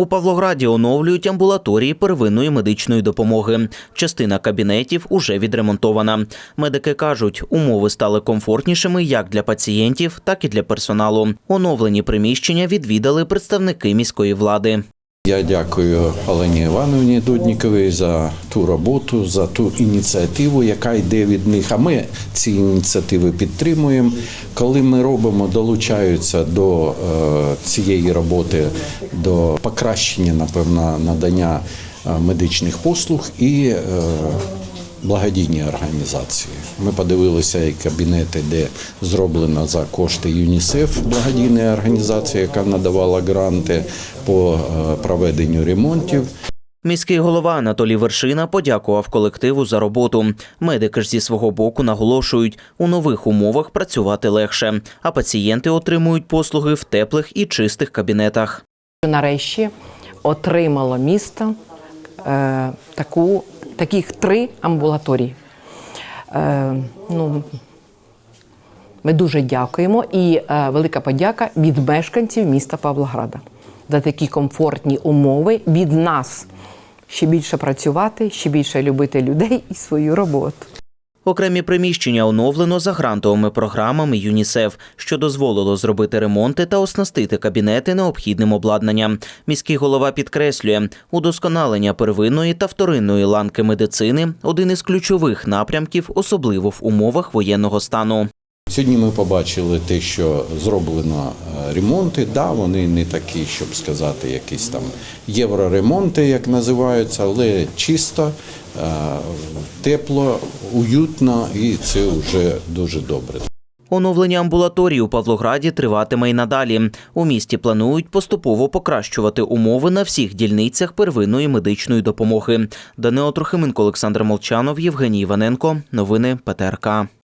У Павлограді оновлюють амбулаторії первинної медичної допомоги. Частина кабінетів уже відремонтована. Медики кажуть, умови стали комфортнішими як для пацієнтів, так і для персоналу. Оновлені приміщення відвідали представники міської влади. Я дякую Олені Івановні Дудніковій за ту роботу, за ту ініціативу, яка йде від них. А ми ці ініціативи підтримуємо. Коли ми робимо, долучаються до е, цієї роботи, до покращення, напевно, надання е, медичних послуг і е, благодійні організації. Ми подивилися і кабінети, де зроблено за кошти ЮНІСЕФ, благодійна організація, яка надавала гранти по е, проведенню ремонтів. Міський голова Анатолій Вершина подякував колективу за роботу. Медики ж зі свого боку наголошують, у нових умовах працювати легше, а пацієнти отримують послуги в теплих і чистих кабінетах. Нарешті отримало місто е, таку, таких три амбулаторії. Е, ну, ми дуже дякуємо і е, велика подяка від мешканців міста Павлограда за такі комфортні умови від нас. Ще більше працювати, ще більше любити людей і свою роботу. Окремі приміщення оновлено за грантовими програмами ЮНІСЕФ, що дозволило зробити ремонти та оснастити кабінети необхідним обладнанням. Міський голова підкреслює, удосконалення первинної та вторинної ланки медицини один із ключових напрямків, особливо в умовах воєнного стану. Сьогодні ми побачили те, що зроблено ремонти. Да, вони не такі, щоб сказати, якісь там євроремонти, як називаються, але чисто, е, тепло, уютно, і це вже дуже добре. Оновлення амбулаторій у Павлограді триватиме й надалі. У місті планують поступово покращувати умови на всіх дільницях первинної медичної допомоги. Данило Трохименко, Олександр Молчанов, Євгеній Іваненко. Новини ПТРК.